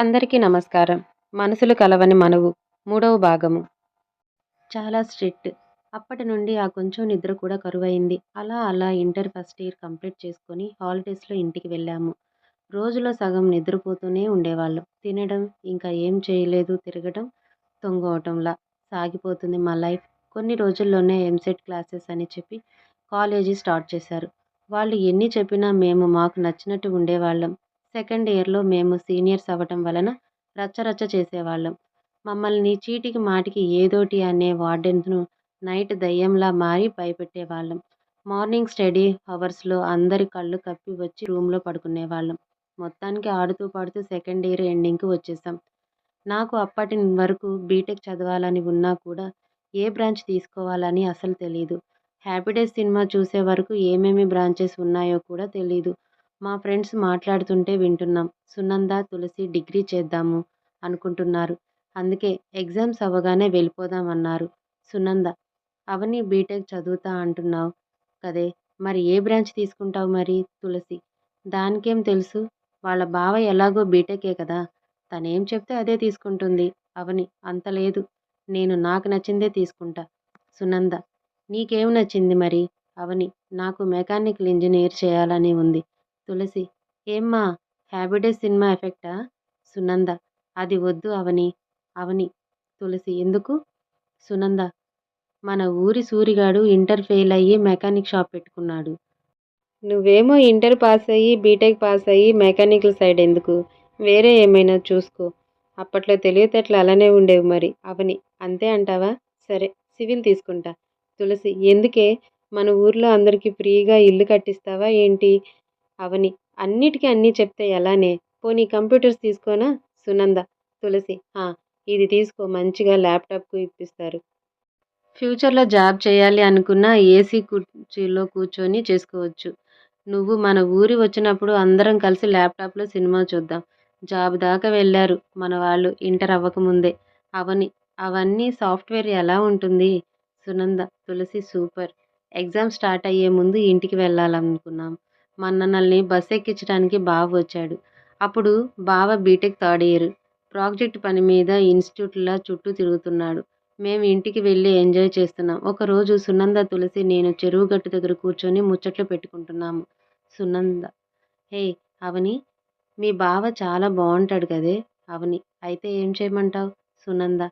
అందరికీ నమస్కారం. మనసులు కలవని మనవు. మూడవ భాగము. చాలా స్ట్రిక్ట్. అప్పటి నుండి ఆ కొంచెం నిద్ర కూడా కరువైంది. అలా అలా ఇంటర్ ఫస్ట్ ఇయర్ కంప్లీట్ చేసుకొని హాలిడేస్లో ఇంటికి వెళ్ళాము. రోజులో సగం నిద్రపోతూనే ఉండేవాళ్ళం. తినడం ఇంకా ఏం చేయలేదు తిరగడం తొంగవటంలా సాగిపోతుంది మా లైఫ్. కొన్ని రోజుల్లోనే ఎంసెట్ క్లాసెస్ అని చెప్పి కాలేజీ స్టార్ట్ చేశారు. వాళ్ళు ఎన్ని చెప్పినా మేము మాకు నచ్చినట్టు ఉండేవాళ్ళం. సెకండ్ ఇయర్లో మేము సీనియర్స్ అవ్వటం వలన రచ్చరచ్చ చేసేవాళ్ళం. మమ్మల్ని చీటికి మాటికి ఏదోటి అనే వార్డెన్ను నైట్ దయ్యంలా మారి భయపెట్టేవాళ్ళం. మార్నింగ్ స్టడీ అవర్స్లో అందరి కళ్ళు కప్పి వచ్చి రూమ్లో పడుకునేవాళ్ళం. మొత్తానికి ఆడుతూ పాడుతూ సెకండ్ ఇయర్ ఎండింగ్కి వచ్చేసాం. నాకు అప్పటి వరకు బీటెక్ చదవాలని ఉన్నా కూడా ఏ బ్రాంచ్ తీసుకోవాలని అసలు తెలియదు హ్యాపీడేస్ సినిమా చూసే వరకు ఏమేమి బ్రాంచెస్ ఉన్నాయో కూడా తెలియదు మా ఫ్రెండ్స్ మాట్లాడుతుంటే వింటున్నాం. సునంద తులసి డిగ్రీ చేద్దాము అనుకుంటున్నారు. అందుకే ఎగ్జామ్స్ అవ్వగానే వెళ్ళిపోదాం అన్నారు. సునంద అవని బీటెక్ చదువుతా అంటున్నావు కదే మరి ఏ బ్రాంచ్ తీసుకుంటావు మరి తులసి? దానికేం తెలుసు? వాళ్ళ బావ ఎలాగో బీటెకే కదా తనేం చెప్తే అదే తీసుకుంటుంది. అవని అంత లేదు. నేను నాకు నచ్చిందే తీసుకుంటా. సునంద నీకేం నచ్చింది మరి? అవని నాకు మెకానికల్ ఇంజనీర్ చేయాలని ఉంది. తులసి. ఏమ్మా హ్యాబిడేస్ సినిమా ఎఫెక్టా? సునంద. అది వద్దు అవని అవని. తులసి. ఎందుకు? సునంద. మన ఊరి సూరిగాడు ఇంటర్ ఫెయిల్ అయ్యి మెకానిక్ షాప్ పెట్టుకున్నాడు. నువ్వేమో ఇంటర్ పాస్ అయ్యి బీటెక్ పాస్ అయ్యి మెకానికల్ సైడ్ ఎందుకు? వేరే ఏమైనా చూసుకో. అప్పట్లో తెలివితేటలు అలానే ఉండేవి మరి అవని. అంతే అంటావా? సరే సివిల్ తీసుకుంటా. తులసి ఎందుకే? మన ఊర్లో అందరికీ ఫ్రీగా ఇల్లు కట్టిస్తావా ఏంటి? అవని అన్నిటికీ అన్నీ చెప్తే ఎలానే? పోనీ కంప్యూటర్స్ తీసుకోనా? సునంద తులసి ఇది తీసుకో మంచిగా ల్యాప్టాప్కు ఇప్పిస్తారు. ఫ్యూచర్లో జాబ్ చేయాలి అనుకున్న ఏసీ కుర్చీలో కూర్చొని చేసుకోవచ్చు. నువ్వు మన ఊరి వచ్చినప్పుడు అందరం కలిసి ల్యాప్టాప్లో సినిమా చూద్దాం. జాబ్ దాకా వెళ్ళారు మన వాళ్ళు ఇంటర్ అవ్వకముందే. అవని అవన్నీ సాఫ్ట్వేర్ ఎలా ఉంటుంది? Sunanda Tulasi super. Exam start అయ్యే ముందు ఇంటికి వెళ్ళాలనుకున్నాం. మన్ననల్ని బస్ ఎక్కించడానికి బావ వచ్చాడు. అప్పుడు బావ బీటెక్ థర్డ్ ఇయర్ ప్రాజెక్ట్ పని మీద ఇన్స్టిట్యూట్ల చుట్టూ తిరుగుతున్నాడు. మేము ఇంటికి వెళ్ళి ఎంజాయ్ చేస్తున్నాం. ఒకరోజు సునంద తులసి నేను చెరువు గట్టు దగ్గర కూర్చొని ముచ్చట్లు పెట్టుకుంటున్నాము. సునంద హే అవని మీ బావ చాలా బాగుంటాడు కదే అవని. అయితే ఏం చేయమంటావు? సునంద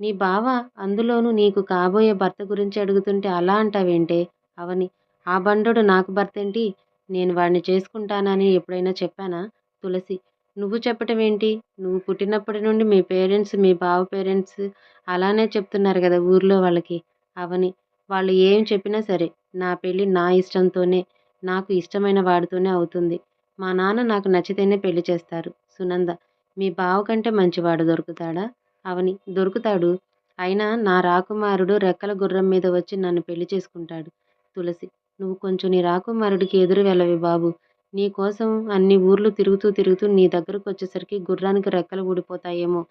నీ బావ అందులోనూ నీకు కాబోయే భర్త గురించి అడుగుతుంటే అలా అంటావేంటే? అవని ఆ బండోడు నాకు భర్త ఏంటి? నేను వాడిని చేసుకుంటానని ఎప్పుడైనా చెప్పానా? తులసి నువ్వు చెప్పటం ఏంటి? నువ్వు పుట్టినప్పటి నుండి మీ పేరెంట్స్ మీ బావ పేరెంట్స్ అలానే చెప్తున్నారు కదా ఊర్లో వాళ్ళకి. అవని వాళ్ళు ఏం చెప్పినా సరే నా పెళ్ళి నా ఇష్టంతోనే నాకు ఇష్టమైన వాడితోనే అవుతుంది. మా నాన్న నాకు నచ్చితేనే పెళ్ళి చేస్తారు. సునంద మీ బావ కంటే మంచివాడు దొరుకుతాడా? అవని దొరుకుతాడు. అయినా నా రాకుమారుడు రెక్కల గుర్రం మీద వచ్చి నన్ను పెళ్ళి చేసుకుంటాడు. తులసి నువ్వు కొంచెం నీ రాకుమారుడికి ఎదురు వెళ్ళవి బాబు. నీ కోసం అన్ని ఊర్లు తిరుగుతూ తిరుగుతూ నీ దగ్గరకు వచ్చేసరికి గుర్రానికి రెక్కలు ఊడిపోతాయేమో.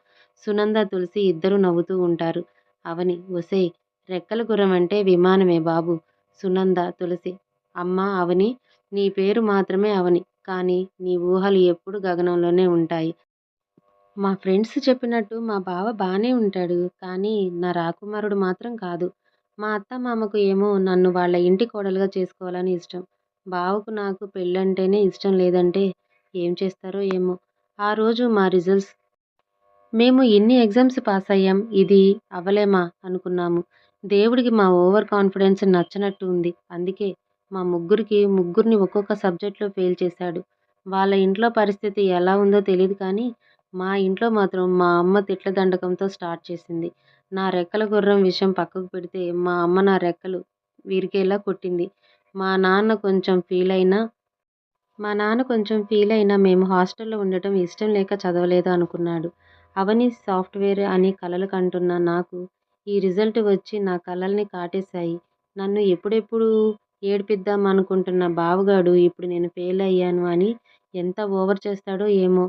సునంద తులసి ఇద్దరు నవ్వుతూ ఉంటారు. అవని ఒసేయ్ రెక్కల గుర్రం అంటే విమానమే బాబు. సునంద తులసి అమ్మ అవని నీ పేరు మాత్రమే అవని. కానీ నీ ఊహలు ఎప్పుడు గగనంలోనే ఉంటాయి. మా ఫ్రెండ్స్ చెప్పినట్టు మా బావ బాగానే ఉంటాడు. కానీ నా రాకుమారుడు మాత్రం కాదు. మా అత్త మామకు ఏమో నన్ను వాళ్ళ ఇంటి కోడలుగా చేసుకోవాలని ఇష్టం. బావకు నాకు పెళ్ళంటేనే ఇష్టం లేదంటే ఏం చేస్తారో ఏమో. ఆ రోజు మా రిజల్ట్స్. మేము ఎన్ని ఎగ్జామ్స్ పాస్ అయ్యాం ఇది అవ్వలేమా అనుకున్నాము. దేవుడికి మా ఓవర్ కాన్ఫిడెన్స్ నచ్చనట్టు ఉంది. అందుకే మా ముగ్గురికి ముగ్గురిని ఒక్కొక్క సబ్జెక్ట్లో ఫెయిల్ చేశాడు. వాళ్ళ ఇంట్లో పరిస్థితి ఎలా ఉందో తెలియదు కానీ మా ఇంట్లో మాత్రం మా అమ్మ తిట్ల దండకంతో స్టార్ట్ చేసింది. నా రెక్కల గుర్రం విషయం పక్కకు పెడితే మా అమ్మ నా రెక్కలు విరిగేలా కొట్టింది. మా నాన్న కొంచెం ఫీల్ అయినా మా నాన్న కొంచెం ఫీల్ అయినా మేము హాస్టల్లో ఉండటం ఇష్టం లేక చదవలేదు అనుకున్నాడు. అవని సాఫ్ట్వేర్ అని కలలు కంటున్న నాకు ఈ రిజల్ట్ వచ్చి నా కలల్ని కాటేశాయి. నన్ను ఎప్పుడెప్పుడు ఏడిపిద్దాం అనుకుంటున్న బావగాడు ఇప్పుడు నేను ఫెయిల్ అయ్యాను అని ఎంత ఓవర్ చేస్తాడో ఏమో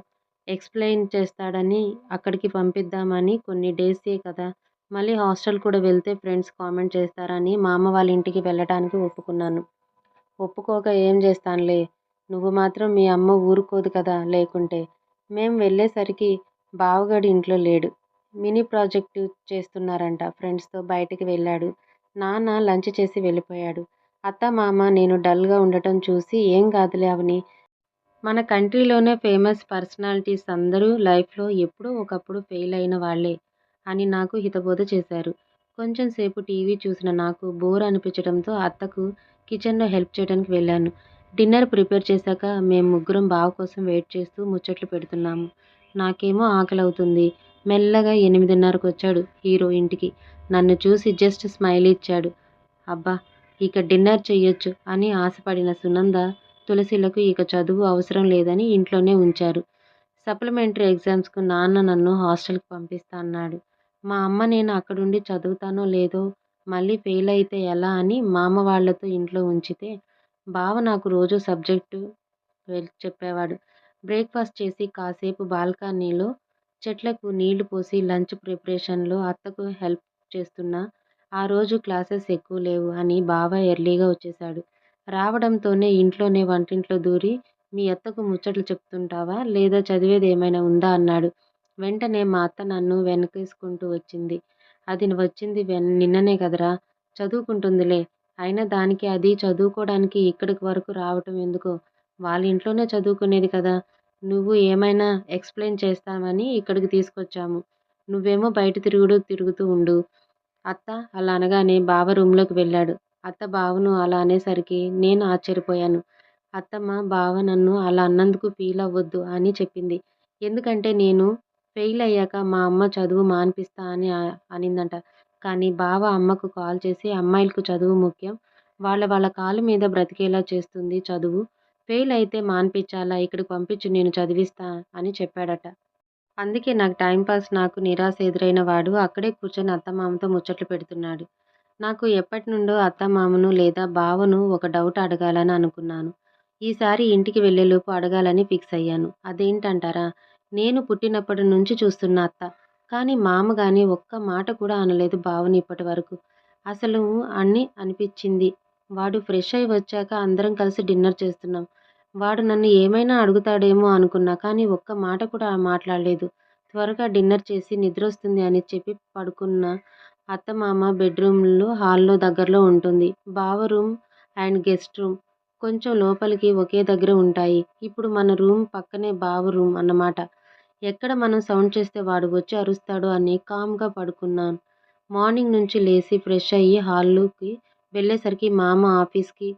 ఎక్స్ప్లెయిన్ చేస్తాడని అక్కడికి పంపిద్దామని కొన్ని డేసే కదా మళ్ళీ హాస్టల్ కూడా వెళ్తే ఫ్రెండ్స్ కామెంట్ చేస్తారని మా అమ్మ వాళ్ళ ఇంటికి వెళ్ళటానికి ఒప్పుకున్నాను ఒప్పుకోక ఏం చేస్తానులే నువ్వు మాత్రం మీ అమ్మ ఊరుకోదు కదా లేకుంటే మేం వెళ్ళేసరికి బావగాడు ఇంట్లో లేడు. మినీ ప్రాజెక్టు చేస్తున్నారంట ఫ్రెండ్స్తో బయటికి వెళ్ళాడు. నాన్న లంచ్ చేసి వెళ్ళిపోయాడు. అత్త, మామ నేను డల్గా ఉండటం చూసి ఏం కాదులే అవని. మన కంట్రీలోనే ఫేమస్ పర్సనాలిటీస్ అందరూ లైఫ్లో ఎప్పుడో ఒకప్పుడు ఫెయిల్ అయిన వాళ్ళే అని నాకు హితబోధ చేశారు. కొంచెం సేపు టీవీ చూసిన నాకు బోర్ అనిపించడంతో అత్తకు కిచెన్లో హెల్ప్ చేయడానికి వెళ్ళాను. డిన్నర్ ప్రిపేర్ చేశాక మేము ముగ్గురం బావ కోసం వెయిట్ చేస్తూ ముచ్చట్లు పెడుతున్నాము. నాకేమో ఆకలి అవుతుంది మెల్లగా ఎనిమిదిన్నరకు వచ్చాడు హీరో ఇంటికి. నన్ను చూసి జస్ట్ స్మైల్ ఇచ్చాడు. అబ్బా ఇక డిన్నర్ చెయ్యొచ్చు అని ఆశపడిన సునంద, తులసిలకు ఇక చదువు అవసరం లేదని ఇంట్లోనే ఉంచారు. సప్లిమెంటరీ ఎగ్జామ్స్కు నాన్న నన్ను హాస్టల్కి పంపిస్తా అన్నాడు. మా అమ్మ నేను అక్కడుండి చదువుతానో లేదో మళ్ళీ ఫెయిల్ అయితే ఎలా అని మా అమ్మ వాళ్ళతో ఇంట్లో ఉంచితే, బావ నాకు రోజూ సబ్జెక్టు చెప్పేవాడు. బ్రేక్ఫాస్ట్ చేసి కాసేపు బాల్కనీలో చెట్లకు నీళ్ళు పోసి లంచ్ ప్రిపరేషన్లో అత్తకు హెల్ప్ చేస్తున్నా. ఆ రోజు క్లాసెస్ ఎక్కువ లేవు అని బావ ఎర్లీగా వచ్చేశాడు. రావడంతోనే ఇంట్లోనే వంటింట్లో దూరి మీ అత్తకు ముచ్చట్లు చెప్తుంటావా లేదా చదివేది ఏమైనా ఉందా అన్నాడు. వెంటనే మా అత్త నన్ను వెనకేసుకుంటూ వచ్చింది. అది వచ్చింది నిన్ననే కదరా! చదువుకుంటుందిలే. అయినా దానికి అది చదువుకోవడానికి ఇక్కడికి వరకు రావటం ఎందుకో? వాళ్ళింట్లోనే చదువుకునేది కదా! నువ్వు ఏమైనా ఎక్స్ప్లెయిన్ చేస్తామని ఇక్కడికి తీసుకొచ్చాము. నువ్వేమో బయట తిరుగుడు తిరుగుతూ ఉండు. అత్త అలా అనగానే బావ రూమ్లోకి వెళ్ళాడు. అత్త బావను అలా అనేసరికి నేను ఆశ్చర్యపోయాను. అత్తమ్మ బావ నన్ను అలా అన్నందుకు ఫీల్ అవ్వద్దు అని చెప్పింది. ఎందుకంటే నేను ఫెయిల్ అయ్యాక మా అమ్మ చదువు మాన్పిస్తా అని అనిందట. కానీ బావ అమ్మకు కాల్ చేసి అమ్మాయిలకు చదువు ముఖ్యం. వాళ్ళ వాళ్ళ కాలు మీద బ్రతికేలా చేస్తుంది చదువు. ఫెయిల్ అయితే మాన్పించాలా ఇక్కడికి పంపించి నేను చదివిస్తా అని చెప్పాడట. అందుకే నాకు టైంపాస్ నాకు నిరాశ ఎదురైన వాడు అక్కడే కూర్చొని అత్తమామతో ముచ్చట్లు పెడుతున్నాడు. నాకు ఎప్పటి నుండో అత్తమామను లేదా బావను ఒక డౌట్ అడగాలని అనుకున్నాను. ఈసారి ఇంటికి వెళ్ళేలోపు అడగాలని ఫిక్స్ అయ్యాను. అదేంటంటారా? నేను పుట్టినప్పటి నుంచి చూస్తున్న అత్త. కానీ మామగాని ఒక్క మాట కూడా అనలేదు బావని ఇప్పటి వరకు. అసలు అన్నీ అనిపించింది. వాడు ఫ్రెష్ అయి వచ్చాక అందరం కలిసి డిన్నర్ చేస్తున్నాం. వాడు నన్ను ఏమైనా అడుగుతాడేమో అనుకున్నా కానీ ఒక్క మాట కూడా మాట్లాడలేదు. త్వరగా డిన్నర్ చేసి నిద్ర వస్తుంది అని చెప్పి పడుకున్న అత్తమామ బెడ్రూమ్లో హాల్లో దగ్గరలో ఉంటుంది. బావ రూమ్ అండ్ గెస్ట్ రూమ్ కొంచెం లోపలికి ఒకే దగ్గర ఉంటాయి. ఇప్పుడు మన రూమ్ పక్కనే బావ రూమ్ అన్నమాట. ఎక్కడ మనం సౌండ్ చేస్తే వాడు వచ్చి అరుస్తాడు అని కామ్గా పడుకున్నాను. మార్నింగ్ నుంచి లేచి ఫ్రెష్ అయ్యి హాల్లోకి వెళ్ళేసరికి మామ ఆఫీస్కి,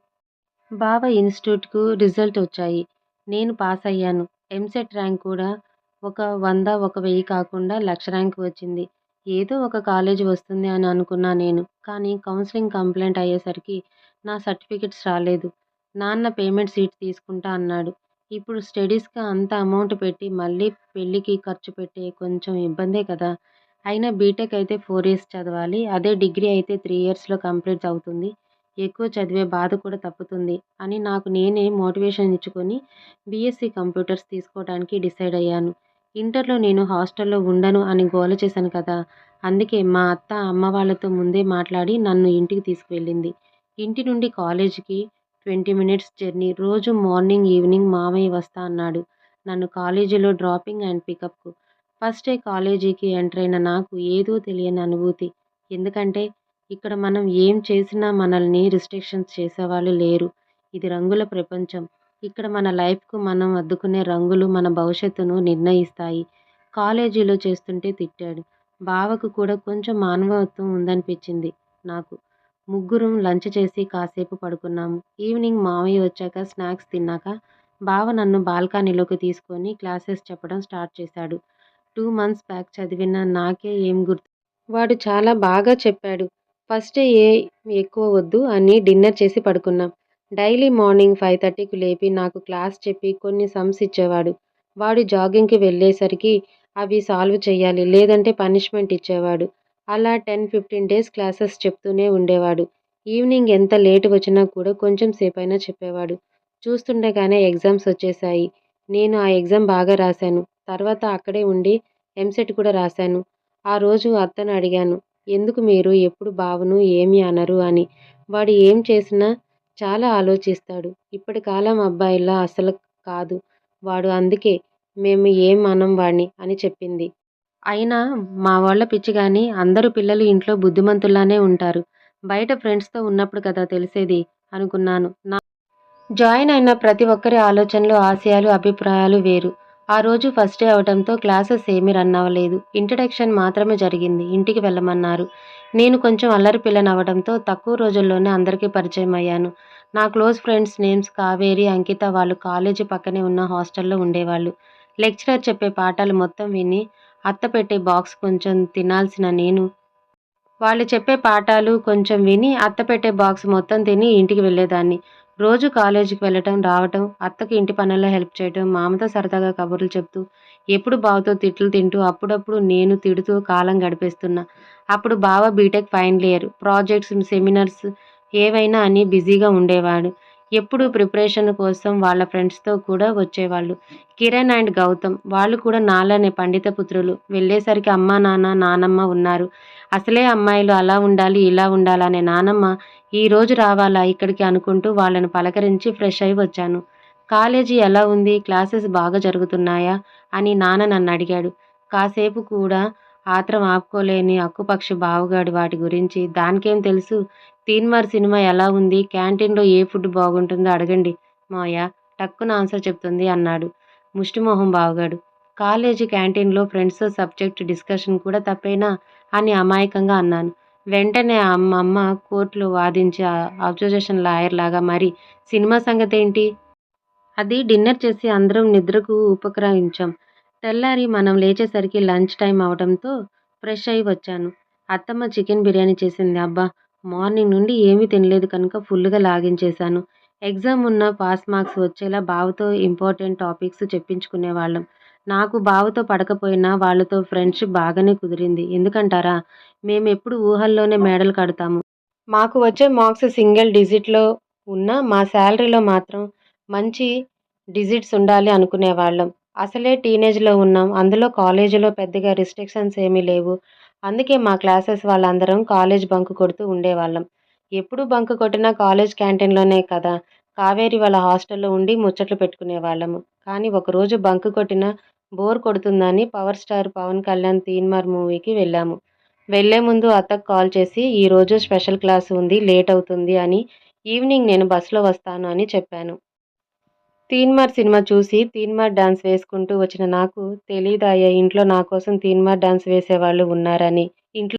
బావ ఇన్స్టిట్యూట్కు రిజల్ట్ వచ్చాయి. నేను పాస్ అయ్యాను. ఎంసెట్ ర్యాంక్ కూడా ఒక వంద ఒక వెయ్యి కాకుండా లక్ష ర్యాంక్ వచ్చింది. ఏదో ఒక కాలేజీ వస్తుంది అని అనుకున్నా నేను. కానీ కౌన్సిలింగ్ కంప్లైంట్ అయ్యేసరికి నా సర్టిఫికెట్స్ రాలేదు. నాన్న పేమెంట్ సీట్ తీసుకుంటా అన్నాడు. ఇప్పుడు స్టడీస్కి అంత అమౌంట్ పెట్టి మళ్ళీ పెళ్ళికి ఖర్చు పెట్టే కొంచెం ఇబ్బందే కదా! అయినా బీటెక్ అయితే ఫోర్ ఇయర్స్ చదవాలి. అదే డిగ్రీ అయితే త్రీ ఇయర్స్లో కంప్లీట్ అవుతుంది. ఎక్కువ చదివే బాధ కూడా తప్పుతుంది అని నాకు నేనే మోటివేషన్ ఇచ్చుకొని బీఎస్సీ కంప్యూటర్స్ తీసుకోవడానికి డిసైడ్ అయ్యాను. ఇంటర్లో నేను హాస్టల్లో ఉండను అని గోల చేశాను కదా! అందుకే మా అత్త అమ్మ వాళ్ళతో ముందే మాట్లాడి నన్ను ఇంటికి తీసుకువెళ్ళింది ఇంటి నుండి కాలేజీకి ట్వంటీ మినిట్స్ జర్నీ. రోజు మార్నింగ్, ఈవినింగ్ మామయ్య వస్తా అన్నాడు నన్ను కాలేజీలో డ్రాపింగ్ అండ్ పికప్కు. ఫస్ట్ డే కాలేజీకి ఎంటర్ అయిన నాకు ఏదో తెలియని అనుభూతి. ఎందుకంటే ఇక్కడ మనం ఏం చేసినా మనల్ని రిస్ట్రిక్షన్స్ చేసేవాళ్ళు లేరు. ఇది రంగుల ప్రపంచం. ఇక్కడ మన లైఫ్కు మనం అద్దుకునే రంగులు మన భవిష్యత్తును నిర్ణయిస్తాయి. కాలేజీలో చేస్తుంటే తిట్టాడు. బావకు కూడా కొంచెం మానవత్వం ఉందనిపించింది నాకు. ముగ్గురం లంచ్ చేసి కాసేపు పడుకున్నాము. ఈవినింగ్ మామయ్య వచ్చాక స్నాక్స్ తిన్నాక బావ నన్ను బాల్కనీలోకి తీసుకొని క్లాసెస్ చెప్పడం స్టార్ట్ చేశాడు. టూ మంత్స్ బ్యాక్ చదివిన నాకే ఏం గుర్తు. వాడు చాలా బాగా చెప్పాడు. ఫస్ట్ ఏ ఏం ఎక్కువ వద్దు అని డిన్నర్ చేసి పడుకున్నాం. డైలీ మార్నింగ్ ఫైవ్ థర్టీకి లేపి నాకు క్లాస్ చెప్పి కొన్ని సమ్స్ ఇచ్చేవాడు. వాడు జాగింగ్కి వెళ్ళేసరికి అవి సాల్వ్ చేయాలి లేదంటే పనిష్మెంట్ ఇచ్చేవాడు. అలా టెన్ ఫిఫ్టీన్ డేస్ క్లాసెస్ చెప్తూనే ఉండేవాడు. ఈవినింగ్ ఎంత లేట్ వచ్చినా కూడా కొంచెం సేపైనా చెప్పేవాడు. చూస్తుండగానే ఎగ్జామ్స్ వచ్చేసాయి నేను ఆ ఎగ్జామ్ బాగా రాశాను. తర్వాత అక్కడే ఉండి ఎంసెట్ కూడా రాశాను. ఆ రోజు అత్తను అడిగాను. ఎందుకు మీరు ఎప్పుడు బావను ఏమి అనరు అని. వాడు ఏం చేసినా చాలా ఆలోచిస్తాడు. ఇప్పటి కాలం అబ్బాయిలా అసలు కాదు వాడు అందుకే మేము ఏం అనం వాణ్ణి అని చెప్పింది. అయినా మా వాళ్ళ పిచ్చి కానీ అందరూ పిల్లలు ఇంట్లో బుద్ధిమంతుల్లానే ఉంటారు. బయట ఫ్రెండ్స్‌తో ఉన్నప్పుడు కదా తెలిసేది అనుకున్నాను. నా జాయిన్ అయిన ప్రతి ఒక్కరి ఆలోచనలు, ఆశయాలు, అభిప్రాయాలు వేరు. ఆ రోజు ఫస్ట్ డే అవటంతో క్లాసెస్ ఏమీ రన్ అవ్వలేదు. ఇంట్రడక్షన్ మాత్రమే జరిగింది. ఇంటికి వెళ్ళమన్నారు. నేను కొంచెం అల్లరి పిల్లనవ్వడంతో తక్కువ రోజుల్లోనే అందరికీ పరిచయం అయ్యాను. నా close friends names Kaveri, Ankita వాళ్ళు కాలేజీ పక్కనే ఉన్న హాస్టల్‌లో ఉండేవాళ్ళు. లెక్చరర్ చెప్పే పాఠాలు మొత్తం విని అత్త పెట్టే బాక్స్ కొంచెం తినాల్సిన నేను వాళ్ళు చెప్పే పాఠాలు కొంచెం విని అత్త పెట్టే బాక్స్ మొత్తం తిని ఇంటికి వెళ్ళేదాన్ని. రోజు కాలేజీకి వెళ్ళటం, రావటం, అత్తకి ఇంటి పనుల్లో హెల్ప్ చేయటం, మామతో సరదాగా కబుర్లు చెప్తూ, ఎప్పుడు బావతో తిట్లు తింటూ, అప్పుడప్పుడు నేను తిడుతూ కాలం గడిపేస్తున్నా. అప్పుడు బావ BTech final year. Projects, seminars ఏవైనా అని బిజీగా ఉండేవాడు. ఎప్పుడూ ప్రిపరేషన్ కోసం వాళ్ళ ఫ్రెండ్స్‌తో కూడా వచ్చేవాళ్ళు. కిరణ్ అండ్ గౌతమ్ వాళ్ళు కూడా నాలానే పండిత పుత్రులు. వెళ్ళేసరికి అమ్మా, నాన్న, నానమ్మ ఉన్నారు. అసలే అమ్మాయిలు అలా ఉండాలి, ఇలా ఉండాలనే నానమ్మ ఈ రోజు రావాలా ఇక్కడికి అనుకుంటూ వాళ్ళని పలకరించి ఫ్రెష్ అయి వచ్చాను. కాలేజీ ఎలా ఉంది? క్లాసెస్ బాగా జరుగుతున్నాయా? అని నాన్న నన్ను అడిగాడు కాసేపు కూడా ఆత్రం ఆపుకోలేని అక్కుపక్షి బావుగాడు వాటి గురించి దానికేం తెలుసు? తీన్మార్ సినిమా ఎలా ఉంది? క్యాంటీన్‌లో ఏ ఫుడ్ బాగుంటుందో అడగండి మాయా టక్కున ఆన్సర్ చెప్తుంది అన్నాడు ముష్టిమోహం బావగాడు. కాలేజీ క్యాంటీన్‌లో ఫ్రెండ్స్‌తో సబ్జెక్ట్ డిస్కషన్ కూడా తప్పేనా? అని అమాయకంగా అన్నాను. వెంటనే అమ్మమ్మ కోర్టులో వాదించే అబ్జర్వేషన్ లాయర్ లాగా మరి సినిమా సంగతి ఏంటి అది డిన్నర్ చేసి అందరం నిద్రకు ఉపక్రమించాం. తెల్లారి మనం లేచేసరికి లంచ్ టైం అవడంతో ఫ్రెష్ అయి వచ్చాను. అత్తమ్మ చికెన్ బిర్యానీ చేసింది. అబ్బా! మార్నింగ్ నుండి ఏమీ తినలేదు కనుక ఫుల్గా లాగించేశాను. ఎగ్జామ్ ఉన్న పాస్ మార్క్స్ వచ్చేలా బావతో ఇంపార్టెంట్ టాపిక్స్ చెప్పించుకునేవాళ్ళం. నాకు బావతో పడకపోయినా వాళ్ళతో ఫ్రెండ్షిప్ బాగానే కుదిరింది. ఎందుకంటారా? మేము ఎప్పుడు ఊహల్లోనే మేడలు కడతాము. మాకు వచ్చే మార్క్స్ సింగిల్ డిజిట్‌లో ఉన్నా మా శాలరీలో మాత్రం మంచి డిజిట్స్ ఉండాలి అనుకునేవాళ్ళం. అసలే టీనేజ్‌లో ఉన్నాం. అందులో కాలేజీలో పెద్దగా రిస్ట్రిక్షన్స్ ఏమీ లేవు. అందుకే మా క్లాసెస్ వాళ్ళందరం కాలేజ్ బంక్ కొడుతూ ఉండేవాళ్ళం. ఎప్పుడు బంక్ కొట్టినా కాలేజ్ క్యాంటీన్‌లోనే కదా! కావేరి వాళ్ళ హాస్టల్‌లో ఉండి ముచ్చట్లు పెట్టుకునేవాళ్ళము. కానీ ఒకరోజు బంక్ కొట్టిన బోర్ కొడుతుందని పవర్ స్టార్ పవన్ కళ్యాణ్ 'తీన్మార్' మూవీకి వెళ్ళాము. వెళ్ళే ముందు అత్తకు కాల్ చేసి ఈరోజు స్పెషల్ క్లాస్ ఉంది లేట్ అవుతుంది అని ఈవినింగ్ నేను బస్సులో వస్తాను అని చెప్పాను. 'తీన్మార్' సినిమా చూసి 'తీన్మార్' డాన్స్ వేసుకుంటూ వచ్చిన నాకు తెలియదాయ ఇంట్లో నా కోసం 'తీన్మార్' డాన్స్ వేసేవాళ్ళు ఉన్నారని. ఇంట్లో